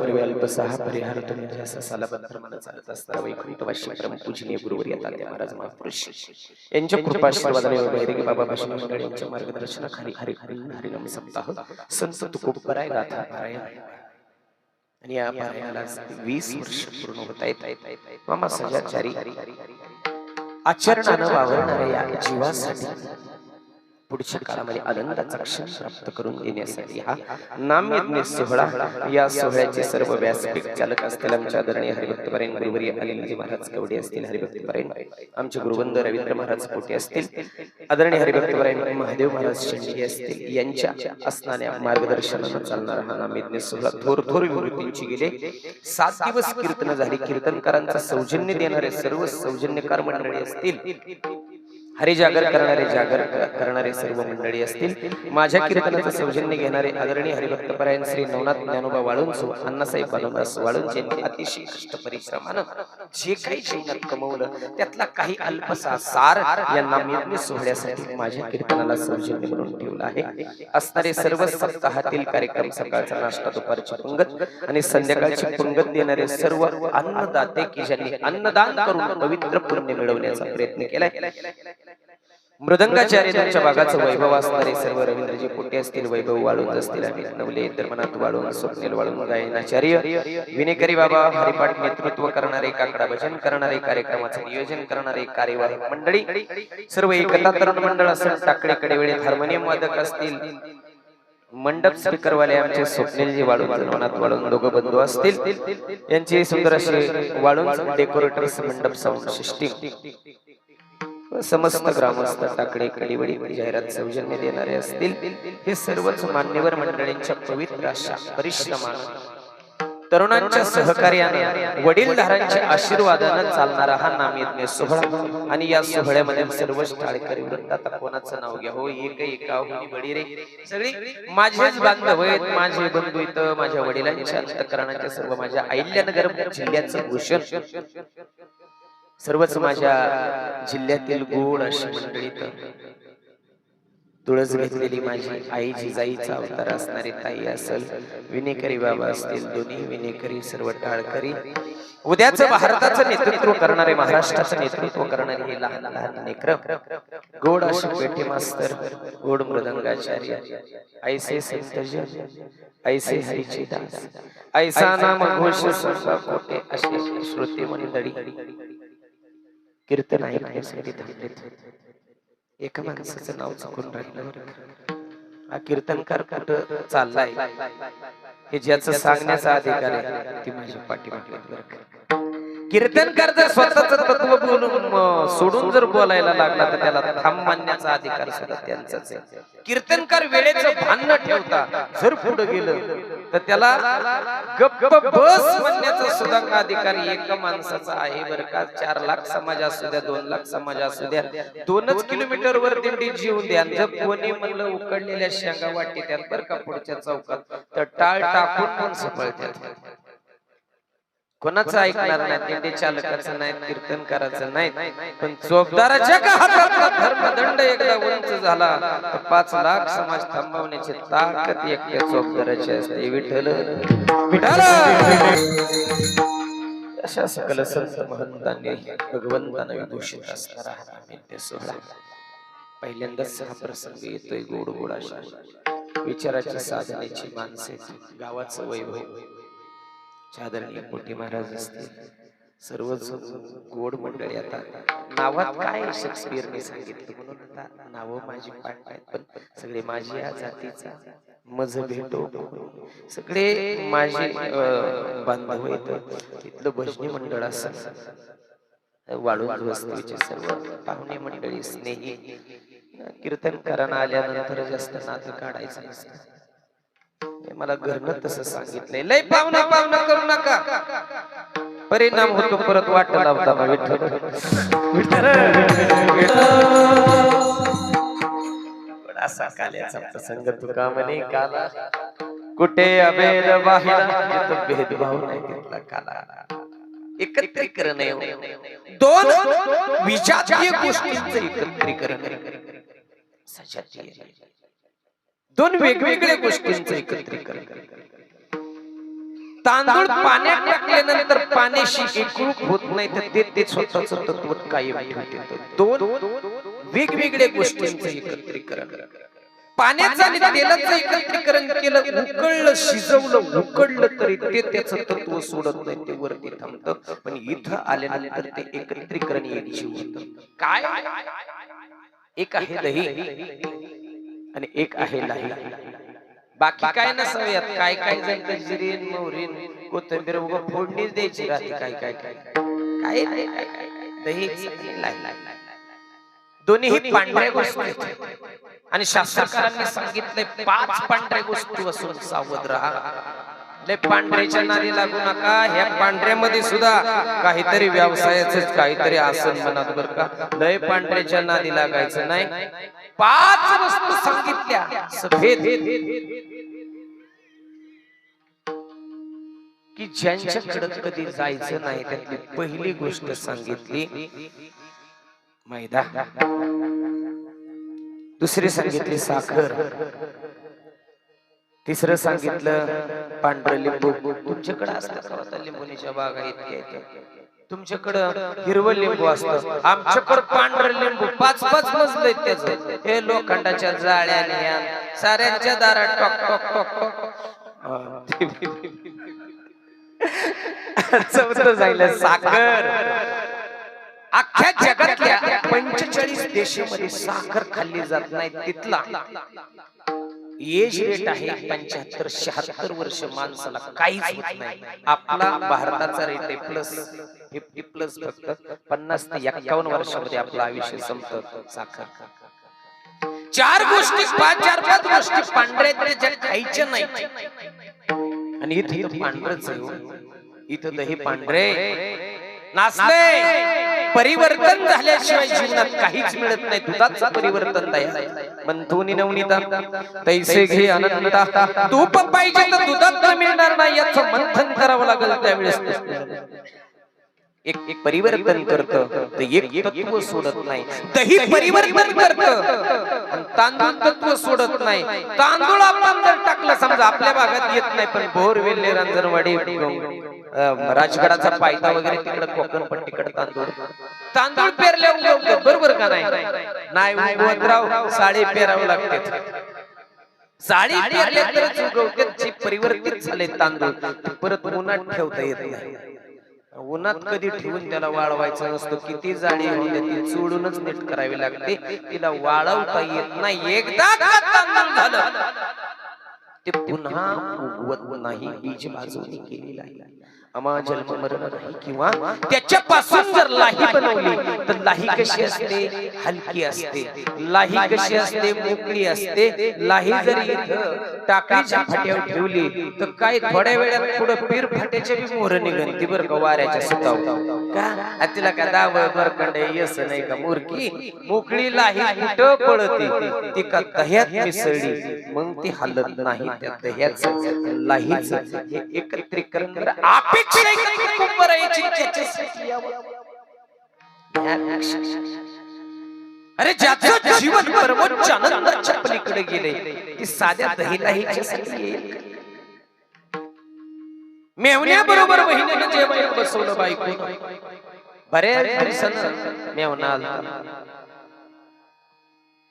पूर्वी सहा परिहार तुम्ही जसा सालाबद्ध चालत असताना वैकुंठवाशी परम पूजनीय गुरुवर येतात महाराज महापुरुष यांच्या कृपाशीर्वादाने वैदिक बाबा भाषण मंडळ यांच्या मार्गदर्शनाखाली हरी हरी हरिनाम सप्ताह संत तुकोबराय गाथा पारायण आणि या पारायणाला वीस वर्ष पूर्ण होत आहेत मामा सजाचारी आचरणानं वावरणाऱ्या या जीवासाठी पुढच्या काळामध्ये आनंदाचा क्षण प्राप्त करून देण्यासाठी हा नाम यज्ञ सोहळा. या सोहळ्याचे सर्व व्यासपीठ चालक असतील आमच्या आदरणीय हरिभक्तपरायण गुरुवर्य अनिलजी महाराज कवडे असतील हरिभक्तपरायण आमचे गुरुवंद रवींद्र महाराज पोटे असतील? आदरणीय हरिभक्तपरायण महादेव महाराज शेंडगे असतील यांच्या असणाऱ्या मार्गदर्शनानं चालणारा हा नाम यज्ञ सोहळा थोर थोर विवृत्तींची गेले. सात दिवस कीर्तन झाली कीर्तनकारांचा सौजन्य देणारे सर्व सौजन्यकार मंडळी असतील. हरिजागर करणारे जागर करणारे सर्व मंडळी असतील माझ्या कीर्तनाचं सौजन्य घेणारे आदरणीय हरिभक्तपरायण श्री नवनाथ ज्ञानोबा वाळुंसो अण्णासाहेब बनवदास वाळुंज यांनी अतिशय कष्ट परिश्रमानं जे काही जीवनात कमवलं त्यातला काही अल्पसा सार या मी सोहळ्यासाठी माझ्या कीर्तनाला सौजन्य म्हणून ठेवलं आहे. असणारे सर्व सप्ताहातील कार्यक्रम सकाळचा नाश्ता दुपारची पंगत आणि संध्याकाळची पंगत देणारे सर्व अन्नदाते की ज्यांनी अन्नदान करून पवित्र पुण्य मिळवण्याचा प्रयत्न केलाय. मृदंगाचार्य त्यांच्या भागाचं वैभव असणारे सर्व रवींद्रजी पोटे असतील वैभव वाळून असतील आणि नवले धर्मनाथ वाळून स्वप्नील वाळून गायनाचार्य विनेकरी बाबा हरिपाठ नेतृत्व करणारे काकडा भजन करणारे कार्यक्रमाचे नियोजन करणारे कार्यवाहक मंडळी. सर्व एकता तरुण मंडळ असेल टाकडे कडेवेळे हार्मोनियम वादक असतील मंडप स्पीकर वाले आमचे स्वप्नीलजी वाळून धर्मनाथ वाळून दोघं बंधू असतील. यांची सुंदर अशी वाळून डेकोरेटर्स मंडप साऊंड सिस्टीम समस्त ग्रामस्थ टाकडे कडीवडी जाहिरात सौजन्य देणारे असतील हे सर्वच मान्यवर मंडळींच्या पवित्र अशा परिश्रमानं. तरुणांच्या सहकार्याने वडीलधारांच्या आशीर्वादानं चालणारा हा नामयज्ञ सोहळा. आणि या सोहळ्यामध्ये सर्व टाळकरी वृत्तात कोणाचं नाव घ्या? हो एक एका बडी रे. सगळी माझेच बांधव आहेत माझे बंधू इथं माझ्या वडिलांच्या अंतकरणाच्या सर्व माझ्या अहिल्यानगर जिल्ह्याचं भूषण. सर्वच माझ्या जिल्ह्यातील गोड अशी मंडळी तुळस घेतलेली माझी आई जिजाईचा अवतार असणारी ताई असेल विनेकरी बाबा असतील दोन्ही विनेकरी सर्व टाळकरी. उद्याच भारताचं नेतृत्व करणारे महाराष्ट्राचं नेतृत्व करणारे हे लहान लहान नेकर गोड अशी पेटी मास्तर गोड मृदंगाचार्य. ऐसे संतजन ऐसे हरीचे दास ऐसा नाम घोष पोटे अशी श्रोते मंडळी कीर्तन ऐकण्यासाठी थांबलेत? एका माणसाचं नाव चुकून राहिलं. हा कीर्तनकार कुठं चाललाय? हे ज्याचं सांगण्याचा अधिकार आहे ती माझ्या पाठीमागे. कीर्तनकार जर स्वतःच तत्व बोलून सोडून जर बोलायला लागला तर त्याला थांब मानण्याचा अधिकार सुद्धा त्यांचाच आहे. कीर्तनकार वेळेचं भान न ठेवता. जर पुढे गेलं तर त्याला गप्प बस म्हणण्याचा सुद्धा अधिकार एका माणसाचा आहे बरं का. चार लाख समाज असू द्या दोन लाख समाज असू द्या. दोनच किलोमीटर वर दिंडी जीवन द्या. जर कोणी म्हणलं उकडलेल्या शेंगा वाटी त्यात बरं का पुढच्या चौकात तर टाळ टाकून पण सफळत्यात कोणाचं ऐकणार नाही? दिंडी चालकाचं नाही कीर्तनकाराचं नाही. पण चोपदाराच्या का हातातला धर्मदंड एकदा उंच झाला तर पाच लाख समाज थांबवण्याची ताकद एकट्या चोपदाराची असते. विठ्ठल. विठ्ठल! अशा सकल संत महंतांनी भगवंतानं विभूषित असणारा हा सोहळा. पहिल्यांदाच हा प्रसंग येतोय गोड गोड अशा. विचाराची साधनेची माणसे गावाचं वैभव. आदरणीय पोटी महाराज असतील? सर्वच गोड मंडळी आता नावात काय शेक्सपियरने सांगितलं? म्हणून आता नावं माझी पाठ आहेत पण सगळे माझी या जातीचा मज भेटो. सगळे माझे बांधव आहेत. तिथलं भजनी मंडळ असं. वाळून वस्तूचे सर्व पाहुणे मंडळी स्नेही. कीर्तनकारांना आल्यानंतर जास्त नातं काढायचं नसतं. हे मला घरनं तसं सांगितलंय. लय पाहुणा पाहुणा करू नका. परिणाम होतो परत वाट लावताना विठ्ठल. पण असा काल्याचा प्रसंग तुका म्हणे काला? कुठे अभेद जिथं भेदभाव नाही तिथला काला? एकत्रीकरण आहे. दोन विजातीय गोष्टींचं एकत्रीकरण. सजातीय. दोन वेगवेगळ्या गोष्टींचं एकत्रीकरण तांदूळ पाण्यात टाकल्यानंतर पाण्याशी एकरूप होत नाही तर ते ते स्वतःच तत्व कायम ठेवते. दोन वेगवेगळ्या गोष्टींचं एकत्रीकरण. पाण्याचं आणि तेलाचं एकत्रीकरण केलं उकळलं शिजवलं उकडलं तरी ते त्याचं तत्व सोडत नाही ते वरती थांबतं. पण इथं आल्यानंतर ते एकत्रीकरण एक जीव होत. काय एक आहे दही. आणि एक आहे लाही. बाकी काय नसाव्यात? काय काय जण जिरीन मोहरीन कोथिंबीर उगा फोडणीच द्यायची राहते काय काय काय काय? काय दही दोन्ही पांढऱ्या गोष्टी. आणि शास्त्रकारांनी सांगितलंय पाच पांढऱ्या गोष्टी असून सावध राहा. लय पांढऱ्याच्या नादी लागू नका. ह्या पांढऱ्यामध्ये सुद्धा काहीतरी व्यवसायाच काहीतरी आसन मनात बर का? लय पांढऱ्याच्या नादी लागायचं नाही. पाच वस्तू सांगितल्या. सफेद की ज्यांच्याकडे कधी जायचं नाही त्यातली पहिली गोष्ट सांगितली मैदा. दुसरी सांगितली साखर. तिसरं सांगितलं पांढरं लिंबू. तुमच्याकडे असतं का बागा इतक्या इतक्या? तुमच्याकडं हिरवं लिंबू असतं. आमच्याकडं पांढरं लिंबू पाच पाच मजले त्याच. हे लोखंडाच्या जाळ्याने साऱ्यांच्या दारात टॉक टॉक टॉक टॉक. चौथं सांगितलं साखर. अख्ख्या जगातल्या पंचेचाळीस देशामध्ये साखर खाल्ली जात नाही तिथला. एज रेट आहे पंच्याहत्तर शहात्तर वर्ष माणसाला काहीच होत नाही. आपला भारताचा रेट आहे प्लस फिफ्टी प्लस फक्त पन्नास ते एक्कावन्न वर्षामध्ये आपलं आयुष्य संपत. साखर. चार गोष्टी पाच चार पाच गोष्टी पांढऱ्या खायच्या नाही आणि इथं पांढरच हो. इथं दही पांढरे नाचले परिवर्तन झाल्याशिवाय जीवनात काहीच मिळत नाही. तुझाच परिवर्तन तयार मंथुनी नवनीता तैसे घे आनंदा तूप पाहिजे तर दुधात मिळणार नाही. याचं मंथन करावं लागेल त्यावेळेस. एक एक परिवर्तन करत तर एक तत्व सोडत नाही. दही परिवर्तन करत. तांदूळ तत्व सोडत नाही. तांदूळ आपण जर टाकलं समजा आपल्या भागात येत नाही पण बोरवेल्ले रांजणवाडी अं, राजगडाचा पायथा वगैरे तिकडे कोकण पट्टीकडे तांदूळ. तांदूळ. पेरल्या उगवतात बरोबर का नाही? नाही? उगवत राव साडी पेरावं लागते. साडी पेरल्या तरच उगवतात जे परिवर्तित झाले तांदूळ. परत उन्हात ठेवता येत नाही. उन्हात कधी ठेवून त्याला वाळवायचं नसतं. किती दे, ती चोडूनच नीट करावी लागते. तिला वाळवता येत नाही. एकदा झालं. ते पुन्हा उगवत नाही बीज बाजूने केलेलं आहे. अमा जन्म मरण नाही किंवा त्याच्यापासून जर लाही बनवली तर लाही कशी असते? हलकी असते. लाही कशी असते? मोकळी असते. लाही जर इथं टाकायच्या फाट्यावर ठेवली तर काय थोड्या वेळात पुढे पीर फाट्याच्या बी मोहर निघन ती बरं का वाऱ्याच्या सुताव का? तिला का दाव बरकंड यस नाही का मुरकी मोकळी लाही कुठं पळते ती? का दह्यात मिसळली? मग ती हलत नाही. त्या दह्याच लाहीच हे एकत्रीकरण करा. अपेक्षा करायची त्याच्यासाठी. अरे ज्याचं जीवन सर्वोच्च आनंदाच्या पलीकडे गेले ती साध्या येईल. का? मेवण्या बरोबर बहिणीने जेवण बसवलं बायको बऱ्याच दिवसानं मेवना आलता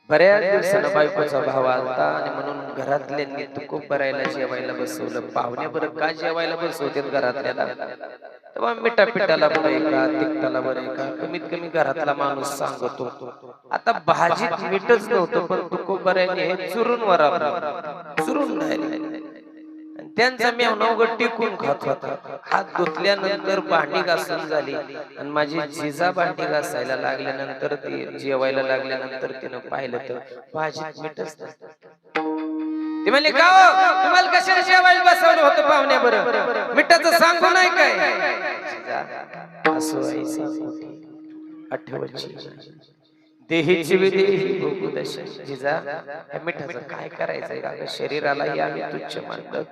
बऱ्याच दिवसानं बायकोचा भाव आलता आणि म्हणून घरातल्यांनी तुकूप भरायला जेवायला बसवलं. पाहुणे बरं का जेवायला बसवते घरातल्याला? तेव्हा मिठा पिठाला बरं आहे का? तिखटाला बरं आहे का? कमीत कमी घरातला माणूस सांगतो. आता भाजीत मीठच नव्हतं पण तुकूप भरायने हे चुरून वरा चुरून राहिले. त्यांचा मी उघड टिकून खात होता. हात धुतल्यानंतर भांडी घासून झाली. आणि माझी जिजा भांडी घासायला लागल्यानंतर ती जेवायला लागल्यानंतर तिनं पाहिलं तर भाजीत मीठच ते म्हणले का तुम्हाला कशाला जेवायला बसवलं होतं पाहुण्या बरं? मिठाचं सांगू नाही काय? असं असो देहीची दशा जिजा या मिठाचं काय करायचंय? अगं शरीरालाही आम्ही तुच्छ मानलं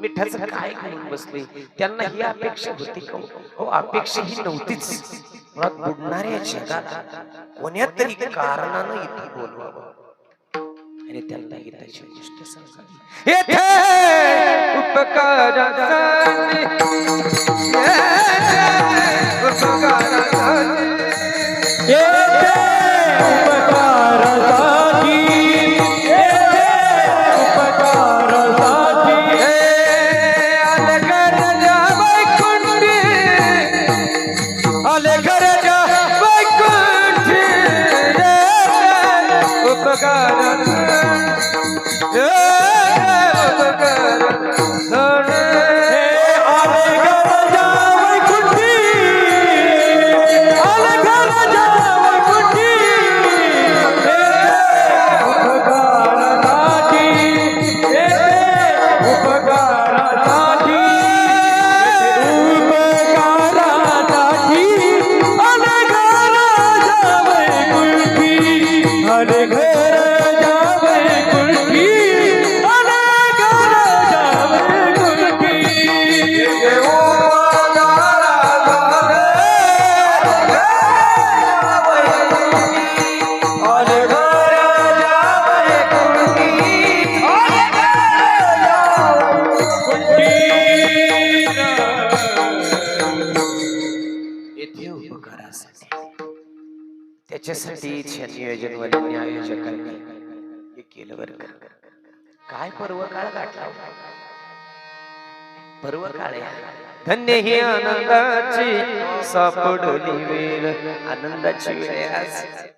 मिठाचं काय घेऊन बसले? त्यांना ही अपेक्षा होती का हो? अपेक्षा ही नव्हतीच. मुळात बुडणाऱ्या जगाला कोण्या तरी कारणानं इथे बोलवावं. आणि त्यांना गीताची गोष्ट सांगावी. येथे Yeah. अरे त्याच्यासाठीच या नियोजनवाल्यांनी आयोजकांनी हे केलं बरं का? काय पर्व काळ गाठला पर्व काळ. धन्य ही आनंदाची सापडली वेळ. आनंदाची वेळ